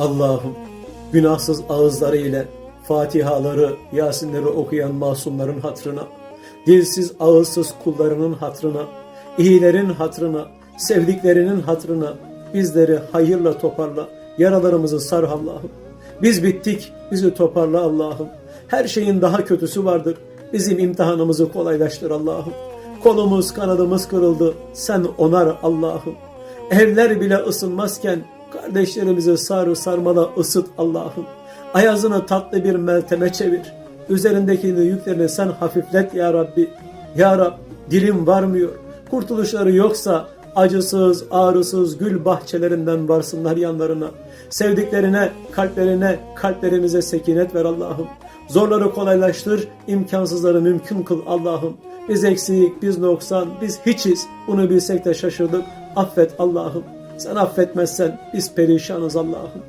Allah'ım günahsız ağızları ile Fatihaları, Yasinleri okuyan masumların hatrına, dilsiz ağızsız kullarının hatrına, iyilerin hatrına, sevdiklerinin hatrına bizleri hayırla toparla, yaralarımızı sar Allah'ım. Biz bittik, bizi toparla Allah'ım. Her şeyin daha kötüsü vardır. Bizim imtihanımızı kolaylaştır Allah'ım. Kolumuz, kanadımız kırıldı. Sen onar Allah'ım. Evler bile ısınmazken kardeşlerimizi sarı sarmala ısıt Allah'ım. Ayazını tatlı bir melteme çevir. Üzerindekini yüklerini sen hafiflet ya Rabbi. Ya Rab dilim varmıyor. Kurtuluşları yoksa acısız, ağrısız gül bahçelerinden varsınlar yanlarına. Sevdiklerine, kalplerine, kalplerimize sekinet ver Allah'ım. Zorları kolaylaştır, imkansızları mümkün kıl Allah'ım. Biz eksik, biz noksan, biz hiçiz. Bunu bilsek de şaşırdık. Affet Allah'ım. Sen affetmezsen biz perişanız Allah'ım.